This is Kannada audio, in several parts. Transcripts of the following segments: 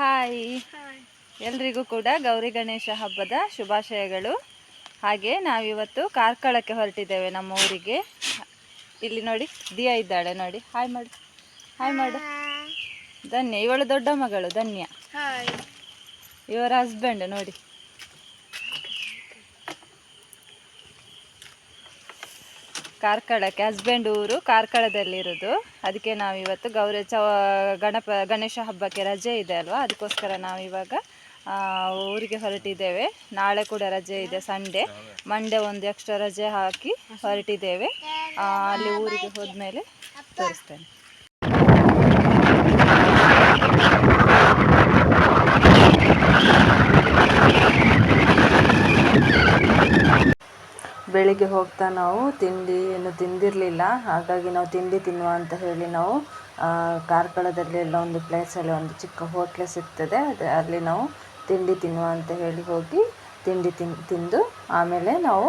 ಹಾಯ್. ಎಲ್ರಿಗೂ ಕೂಡ ಗೌರಿ ಗಣೇಶ ಹಬ್ಬದ ಶುಭಾಶಯಗಳು. ಹಾಗೆ ನಾವಿವತ್ತು ಕಾರ್ಕಳಕ್ಕೆ ಹೊರಟಿದ್ದೇವೆ ನಮ್ಮ ಊರಿಗೆ. ಇಲ್ಲಿ ನೋಡಿ ದಿಯಾ ಇದ್ದಾಳೆ ನೋಡಿ. ಹಾಯ್ ಮಾಡು. ಹಾಯ್ ಮಾಡು. ಧನ್ಯ. ಇವಳು ದೊಡ್ಡ ಮಗಳು ಧನ್ಯ. ಇವರ ಹಸ್ಬೆಂಡ್ ನೋಡಿ. ಕಾರ್ಕಳಕ್ಕೆ ಹಸ್ಬೆಂಡ್ ಊರು ಕಾರ್ಕಳದಲ್ಲಿರೋದು. ಅದಕ್ಕೆ ನಾವಿವತ್ತು ಗೌರಿ ಚವ ಗಣಪ, ಗಣೇಶ ಹಬ್ಬಕ್ಕೆ ರಜೆ ಇದೆ ಅಲ್ವಾ? ಅದಕ್ಕೋಸ್ಕರ ನಾವಿವಾಗ ಊರಿಗೆ ಹೊರಟಿದ್ದೇವೆ. ನಾಳೆ ಕೂಡ ರಜೆ ಇದೆ ಸಂಡೇ ಮಂಡೇ ಒಂದು ಎಕ್ಸ್ಟ್ರಾ ರಜೆ ಹಾಕಿ ಹೊರಟಿದ್ದೇವೆ. ಅಲ್ಲಿ ಊರಿಗೆ ಹೋದ್ಮೇಲೆ ತೋರಿಸ್ತೇನೆ. ಬೆಳಿಗ್ಗೆ ಹೋಗ್ತಾ ನಾವು ತಿಂಡಿ ಏನು ತಿಂದಿರಲಿಲ್ಲ. ಹಾಗಾಗಿ ನಾವು ತಿಂಡಿ ತಿನ್ನುವ ಅಂತ ಹೇಳಿ ನಾವು ಕಾರ್ಕಳದಲ್ಲೆಲ್ಲ ಒಂದು ಪ್ಲೇಸಲ್ಲಿ ಒಂದು ಚಿಕ್ಕ ಹೋಟ್ಲೆ ಸಿಗ್ತದೆ. ಅದು, ಅಲ್ಲಿ ನಾವು ತಿಂಡಿ ತಿನ್ನುವ ಅಂತ ಹೇಳಿ ಹೋಗಿ ತಿಂಡಿ ತಿನ್, ತಿಂದು ಆಮೇಲೆ ನಾವು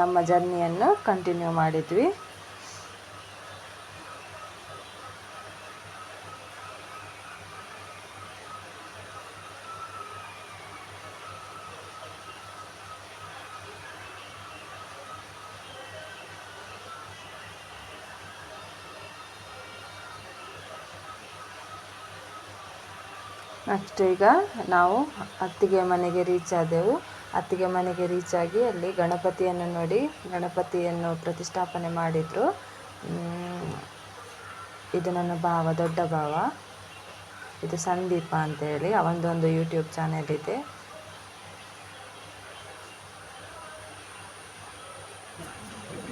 ನಮ್ಮ ಜರ್ನಿಯನ್ನು ಕಂಟಿನ್ಯೂ ಮಾಡಿದ್ವಿ. ನೆಕ್ಸ್ಟ್ ಈಗ ನಾವು ಅತ್ತಿಗೆ ಮನೆಗೆ ರೀಚ್ ಆದೆವು. ಅತ್ತಿಗೆ ಮನೆಗೆ ರೀಚ್ ಆಗಿ ಅಲ್ಲಿ ಗಣಪತಿಯನ್ನು ನೋಡಿ ಗಣಪತಿಯನ್ನು ಪ್ರತಿಷ್ಠಾಪನೆ ಮಾಡಿದರು. ಇದು ನನ್ನ ಭಾವ, ದೊಡ್ಡ ಭಾವ. ಇದು ಸಂದೀಪ ಅಂತೇಳಿ, ಅವನದೊಂದು ಯೂಟ್ಯೂಬ್ ಚಾನೆಲ್ ಇದೆ.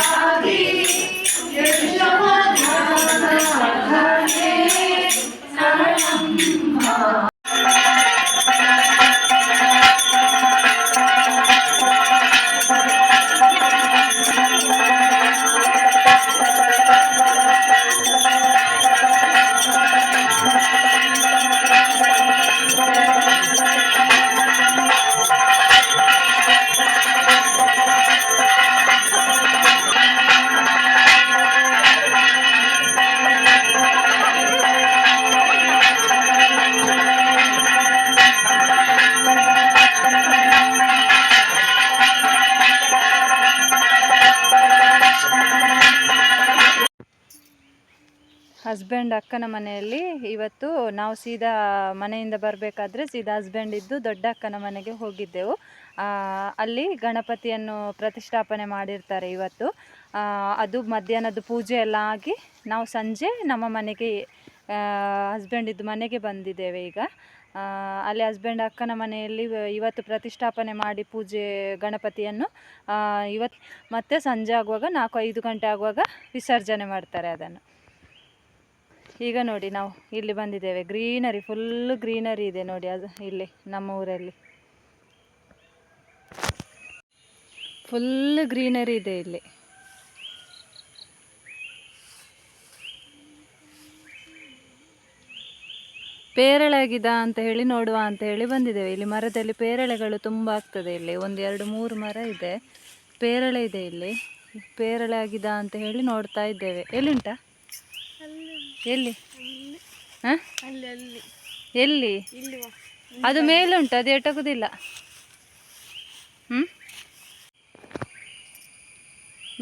Amém. ಹಸ್ಬೆಂಡ್ ಅಕ್ಕನ ಮನೆಯಲ್ಲಿ ಇವತ್ತು ನಾವು ಸೀದಾ ಮನೆಯಿಂದ ಬರಬೇಕಾದ್ರೆ ಸೀದಾ ಹಸ್ಬೆಂಡ್ ಇದ್ದು ದೊಡ್ಡ ಅಕ್ಕನ ಮನೆಗೆ ಹೋಗಿದ್ದೆವು. ಅಲ್ಲಿ ಗಣಪತಿಯನ್ನು ಪ್ರತಿಷ್ಠಾಪನೆ ಮಾಡಿರ್ತಾರೆ ಇವತ್ತು. ಅದು ಮಧ್ಯಾಹ್ನದ ಪೂಜೆ ಎಲ್ಲ ಆಗಿ ನಾವು ಸಂಜೆ ನಮ್ಮ ಮನೆಗೆ ಹಸ್ಬೆಂಡ್ ಇದ್ದು ಮನೆಗೆ ಬಂದಿದ್ದೇವೆ ಈಗ. ಅಲ್ಲಿ ಹಸ್ಬೆಂಡ್ ಅಕ್ಕನ ಮನೆಯಲ್ಲಿ ಇವ- ಇವತ್ತು ಪ್ರತಿಷ್ಠಾಪನೆ ಮಾಡಿ ಪೂಜೆ ಗಣಪತಿಯನ್ನು ಇವತ್ತು ಮತ್ತೆ ಸಂಜೆ ಆಗುವಾಗ ನಾಲ್ಕು ಐದು ಗಂಟೆ ಆಗುವಾಗ ವಿಸರ್ಜನೆ ಮಾಡ್ತಾರೆ ಅದನ್ನು. ಈಗ ನೋಡಿ ನಾವು ಇಲ್ಲಿ ಬಂದಿದ್ದೇವೆ. ಗ್ರೀನರಿ ಫುಲ್ಲು ಗ್ರೀನರಿ ಇದೆ ನೋಡಿ ಅದು ಇಲ್ಲಿ ನಮ್ಮ ಊರಲ್ಲಿ. ಫುಲ್ ಗ್ರೀನರಿ ಇದೆ ಇಲ್ಲಿ. ಪೇರಳೆ ಆಗಿದ ಅಂತ ಹೇಳಿ ನೋಡುವ ಅಂತ ಹೇಳಿ ಬಂದಿದ್ದೇವೆ. ಇಲ್ಲಿ ಮರದಲ್ಲಿ ಪೇರಳೆಗಳು ತುಂಬ ಆಗ್ತದೆ ಇಲ್ಲಿ. ಒಂದು, ಎರಡು, ಮೂರು ಮರ ಇದೆ. ಪೇರಳೆ ಇದೆ ಇಲ್ಲಿ. ಪೇರಳೆ ಆಗಿದ ಅಂತ ಹೇಳಿ ನೋಡ್ತಾ ಇದ್ದೇವೆ. ಎಲ್ಲಿಂಟಾ ಎಲ್ಲಿ? ಹ? ಎಲ್ಲಿ? ಅದು ಮೇಲೆ ಉಂಟು ಅದು ಎಟಕುದಿಲ್ಲ ಹ್ಮ್?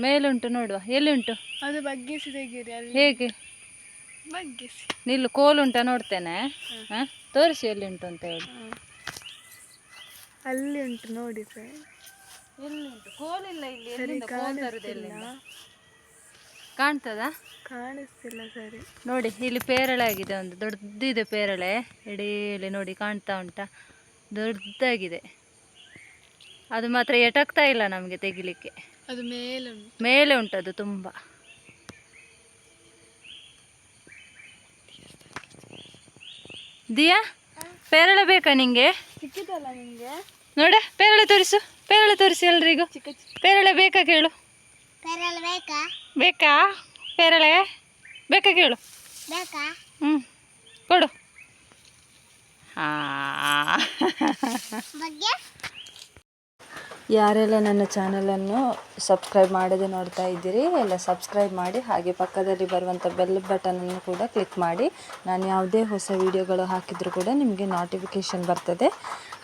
ಮೇಲುಂಟು ನೋಡುವ. ಎಲ್ಲಿ ಉಂಟು ಅದು ಬಗ್ಗಿಸಿ ತೆಗೀರಿ ಅಲ್ಲಿ. ಹೇಗೆ? ಬಗ್ಗಿಸಿ. ನಿಲ್ಲು ಕೋಲುಂಟ ನೋಡ್ತೇನೆ. ಹ? ತೋರಿಸಿ ಎಲ್ಲಿ ಉಂಟು ಅಂತ ಹೇಳಿ. ಅಲ್ಲಿ ಉಂಟು ನೋಡಿ ಸರ್ ಎಲ್ಲಿ ಉಂಟು ಕೋಲಿಲ್ಲ ಇಲ್ಲಿ. ಎಲ್ಲಿಂದ ಕೋಲ್ ತರುದಿಲ್ಲ? ಕಾಣ್ತದಾ? ಕಾಣಿಸ್ತಿಲ್ಲ ಸರಿ. ನೋಡಿ ಇಲ್ಲಿ ಪೇರಳೆ ಆಗಿದೆ ಒಂದು. ದೊಡ್ಡದಿದೆ ಪೇರಳೆ. ಇಡೀ ಇಲ್ಲಿ ನೋಡಿ ಕಾಣ್ತಾ ಉಂಟಾ. ದೊಡ್ಡದಾಗಿದೆ. ಅದು ಮಾತ್ರ ಎಟಕ್ತಾ ಇಲ್ಲ ನಮಗೆ ತೆಗಿಲಿಕ್ಕೆ. ಅದು ಮೇಲೆ ಮೇಲೆ ಉಂಟದು ತುಂಬ. ದಿಯಾ ಪೇರಳೆ ಬೇಕಾ ನಿಂಗೆ? ಸಿಕ್ಕಿದಲ್ಲ ನಿಮಗೆ ನೋಡ ಪೇರಳೆ ತೋರಿಸು ಪೇರಳೆ ತೋರಿಸಿ ಎಲ್ರಿಗೂ. ಪೇರಳೆ ಬೇಕಾ ಕೇಳು. ಪೇರಲ್ ಬೇಕಾ? ಬೇಕಾ? ಪೇರಳೆ? ಬೇಕಾ ಕೇಳು. ಬೇಕಾ? ಹ್ಞೂ ಕೊಡು. ಯಾರೆಲ್ಲ ನನ್ನ ಚಾನಲನ್ನು ಸಬ್ಸ್ಕ್ರೈಬ್ ಮಾಡದೆ ನೋಡ್ತಾ ಇದ್ದೀರಿ ಎಲ್ಲ ಸಬ್ಸ್ಕ್ರೈಬ್ ಮಾಡಿ ಹಾಗೆ ಪಕ್ಕದಲ್ಲಿ ಬರುವಂಥ ಬೆಲ್ ಬಟನನ್ನು ಕೂಡ ಕ್ಲಿಕ್ ಮಾಡಿ. ನಾನು ಯಾವುದೇ ಹೊಸ ವಿಡಿಯೋಗಳು ಹಾಕಿದರೂ ಕೂಡ ನಿಮಗೆ ನೋಟಿಫಿಕೇಷನ್ ಬರ್ತದೆ.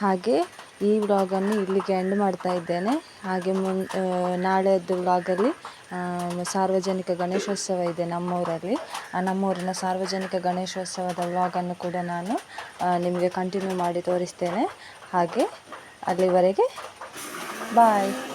ಹಾಗೆ ಈ ವ್ಲಾಗನ್ನು ಇಲ್ಲಿಗೆ ಎಂಡ್ ಮಾಡ್ತಾ ಇದ್ದೇನೆ. ಹಾಗೆ ಮುನ್ ಆ, ನಾಳೆದ್ದು ವ್ಲಾಗಲ್ಲಿ ಸಾರ್ವಜನಿಕ ಗಣೇಶೋತ್ಸವ ಇದೆ ನಮ್ಮೂರಲ್ಲಿ. ನಮ್ಮೂರಿನ ಸಾರ್ವಜನಿಕ ಗಣೇಶೋತ್ಸವದ ವ್ಲಾಗನ್ನು ಕೂಡ ನಾನು ನಿಮಗೆ ಕಂಟಿನ್ಯೂ ಮಾಡಿ ತೋರಿಸ್ತೇನೆ. ಹಾಗೆ ಅಲ್ಲಿವರೆಗೆ ಬಾಯ್